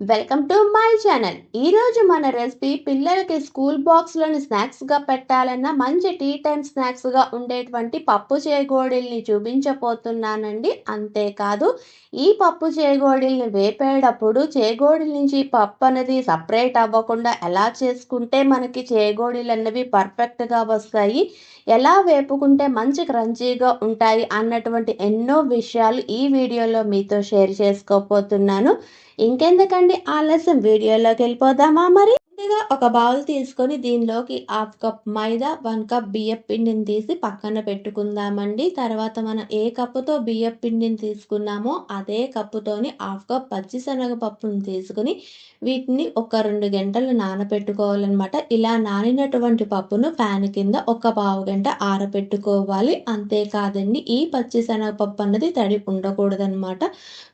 Welcome to my channel. ఈరోజు మన recipe పిల్లలకి స్కూల్ బాక్స్లోని స్నాక్స్గా పెట్టాలన్నా మంచి టీ టైం స్నాక్స్గా ఉండేటువంటి పప్పు చేగోడీల్ని చూపించబోతున్నానండి. అంతేకాదు ఈ పప్పు చేగోడీల్ని వేపేటప్పుడు చేగోడీల నుంచి పప్పు అనేది సపరేట్ అవ్వకుండా ఎలా చేసుకుంటే మనకి చేగోడీలు అనేవి పర్ఫెక్ట్గా వస్తాయి ఎలా వేపుకుంటే మంచి క్రంచీగా ఉంటాయి అన్నటువంటి ఎన్నో విషయాలు ఈ వీడియోలో మీతో షేర్ చేసుకోబోతున్నాను. ఇంకెందుకండి ఆలస్యం వీడియోలోకి వెళ్ళిపోదామా మరి? ముందుగా ఒక బౌల్ తీసుకొని దీనిలోకి half cup maida one cup బియ్యం పిండిని తీసి పక్కన పెట్టుకుందామండి. తర్వాత మనం ఏ కప్పుతో బియ్యం పిండిని తీసుకున్నామో అదే కప్పుతోని హాఫ్ కప్ పచ్చిశనగ పప్పును తీసుకుని వీటిని ఒక రెండు గంటలు నానబెట్టుకోవాలన్నమాట ఇలా నానినటువంటి పప్పును ఫ్యాన్ కింద ఒక పావు గంట ఆరబెట్టుకోవాలి అంతేకాదండి ఈ పచ్చిశనగపప్పు అన్నది తడి ఉండకూడదనమాట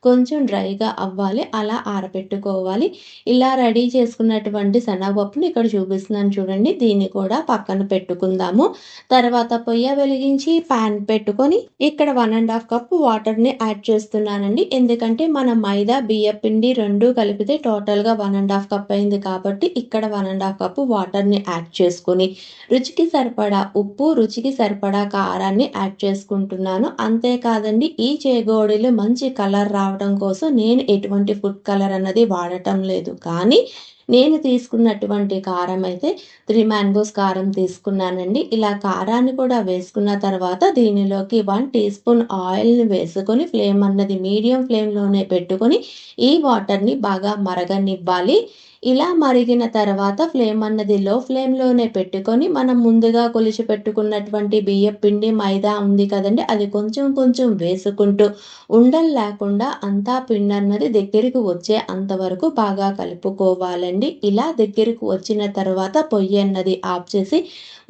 కొంచెం డ్రైగా అవ్వాలి అలా ఆరబెట్టుకోవాలి ఇలా రెడీ చేసుకున్నటువంటి శనగపప్పుని ఇక్కడ చూపిస్తున్నాను చూడండి. దీన్ని కూడా పక్కన పెట్టుకుందాము. తర్వాత పొయ్య వెలిగించి ప్యాన్ పెట్టుకొని ఇక్కడ వన్ అండ్ హాఫ్ కప్ వాటర్ని యాడ్ చేస్తున్నానండి. ఎందుకంటే మన మైదా బియ్య పిండి రెండు కలిపితే టోటల్గా వన్ అండ్ హాఫ్ కప్ అయింది కాబట్టి ఇక్కడ వన్ అండ్ హాఫ్ కప్ వాటర్ని యాడ్ చేసుకుని రుచికి సరిపడా ఉప్పు రుచికి సరిపడా కారాన్ని యాడ్ చేసుకుంటున్నాను. అంతేకాదండి ఈ చేగోడీలు మంచి కలర్ రావడం కోసం నేను ఎటువంటి ఫుడ్ కలర్ అన్నది వాడటం లేదు. కానీ నేను తీసుకున్నటువంటి కారం అయితే త్రీ మ్యాంగోస్ కారం తీసుకున్నానండి. ఇలా కారాన్ని కూడా వేసుకున్న తర్వాత దీనిలోకి వన్ టీ స్పూన్ ఆయిల్ని వేసుకొని ఫ్లేమ్ అన్నది మీడియం ఫ్లేమ్లోనే పెట్టుకొని ఈ వాటర్ని బాగా మరగనివ్వాలి. ఇలా మరిగిన తర్వాత ఫ్లేమ్ అన్నది లో ఫ్లేమ్లోనే పెట్టుకొని మనం ముందుగా కొలిచి పెట్టుకున్నటువంటి బియ్యం పిండి మైదా ఉంది కదండి అది కొంచెం కొంచెం వేసుకుంటూ ఉండలు లేకుండా అంతా పిండి అన్నది దగ్గరికి వచ్చే అంతవరకు బాగా కలుపుకోవాలండి. ఇలా దగ్గరకు వచ్చిన తర్వాత పొయ్యి అన్నది ఆఫ్ చేసి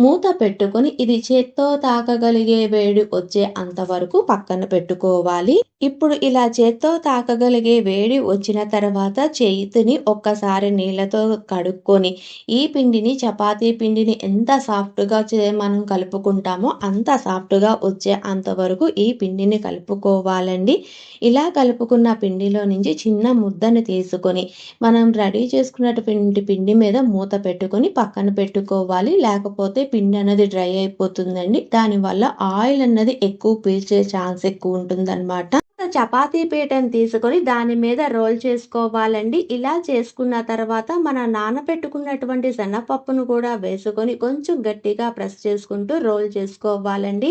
మూత పెట్టుకొని ఇది చేత్తో తాకగలిగే వేడి వచ్చే అంతవరకు పక్కన పెట్టుకోవాలి. ఇప్పుడు ఇలా చేత్తో తాకగలిగే వేడి వచ్చిన తర్వాత చేతిని ఒక్కసారి నీళ్ళతో కడుక్కొని ఈ పిండిని చపాతీ పిండిని ఎంత సాఫ్ట్గా మనం కలుపుకుంటామో అంత సాఫ్ట్గా వచ్చే అంతవరకు ఈ పిండిని కలుపుకోవాలండి. ఇలా కలుపుకున్న పిండిలో నుంచి చిన్న ముద్దను తీసుకొని మనం రెడీ చేసుకున్నటువంటి పిండి మీద మూత పెట్టుకొని పక్కన పెట్టుకోవాలి. లేకపోతే పిండి అనేది డ్రై అయిపోతుందండి. దానివల్ల ఆయిల్ అన్నది ఎక్కువ పీల్చే ఛాన్స్ ఎక్కువ ఉంటుందన్నమాట. చపాతీ పీటను తీసుకొని దాని మీద రోల్ చేసుకోవాలండి. ఇలా చేసుకున్న తర్వాత మన నానబెట్టుకున్నటువంటి శనగపప్పును కూడా వేసుకొని కొంచెం గట్టిగా ప్రెస్ చేసుకుంటూ రోల్ చేసుకోవాలండి.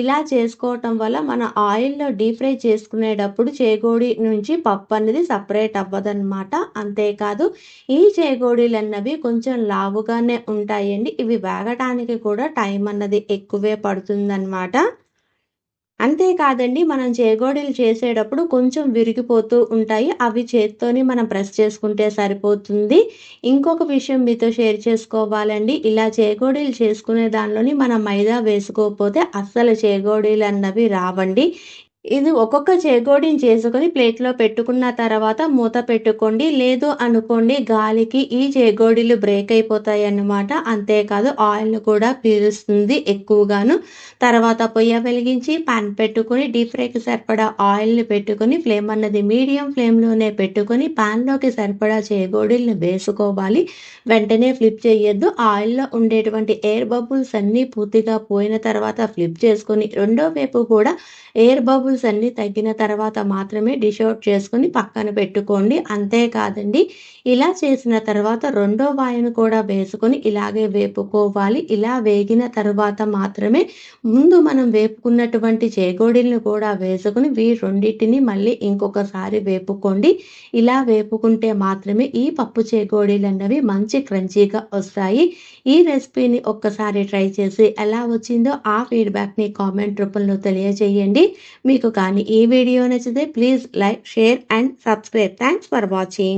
ఇలా చేసుకోవటం వల్ల మన ఆయిల్లో డీప్ ఫ్రై చేసుకునేటప్పుడు చేగోడి నుంచి పప్పు అనేది సపరేట్ అవ్వదన్నమాట. అంతేకాదు ఈ చేగోడీలు అన్నవి కొంచెం లావుగానే ఉంటాయండి. ఇవి వేగటానికి కూడా టైం అన్నది ఎక్కువే పడుతుందన్నమాట. అంతేకాదండి మనం చేగోడీలు చేసేటప్పుడు కొంచెం విరిగిపోతూ ఉంటాయి. అవి చేత్తోని మనం ప్రెస్ చేసుకుంటే సరిపోతుంది. ఇంకొక విషయం మీతో షేర్ చేసుకోవాలండి. ఇలా చేగోడీలు చేసుకునే దానిలోని మనం మైదా వేసుకోకపోతే అస్సలు చేగోడీలు అన్నవి రావండి. ఇది ఒక్కొక్క చేగోడిని చేసుకొని ప్లేట్లో పెట్టుకున్న తర్వాత మూత పెట్టుకోండి. లేదు అనుకోండి గాలికి ఈ చేగోడీలు బ్రేక్ అయిపోతాయి అన్నమాట. అంతేకాదు ఆయిల్ కూడా పీలుస్తుంది ఎక్కువగాను. తర్వాత పొయ్య వెలిగించి పాన్ పెట్టుకొని డీప్ ఫ్రైకి సరిపడా ఆయిల్ని పెట్టుకొని ఫ్లేమ్ అన్నది మీడియం ఫ్లేమ్లోనే పెట్టుకొని పాన్లోకి సరిపడా చేగోడీలను వేసుకోవాలి. వెంటనే ఫ్లిప్ చేయొద్దు. ఆయిల్లో ఉండేటువంటి ఎయిర్ బబుల్స్ అన్నీ పూర్తిగా పోయిన తర్వాత ఫ్లిప్ చేసుకొని రెండో వైపు కూడా ఎయిర్ బబుల్స్ అన్ని తగ్గిన తర్వాత మాత్రమే డిష్ అవుట్ చేసుకొని పక్కన పెట్టుకోండి. అంతేకాదండి ఇలా చేసిన తర్వాత రెండో వాయను కూడా వేసుకొని ఇలాగే వేపుకోవాలి. ఇలా వేగిన తర్వాత మాత్రమే ముందు మనం వేపుకున్నటువంటి చేగోడీలను కూడా వేసుకుని వీ రెండింటిని మళ్ళీ ఇంకొకసారి వేపుకోండి. ఇలా వేపుకుంటే మాత్రమే ఈ పప్పు చేగోడీలు అన్నవి మంచి క్రంచీగా వస్తాయి. ఈ రెసిపీని ఒక్కసారి ట్రై చేసి ఎలా వచ్చిందో ఆ ఫీడ్బ్యాక్ని కామెంట్ రూపంలో తెలియజేయండి. మీకు కానీ ఈ వీడియో నచ్చితే please like share and subscribe. Thanks for watching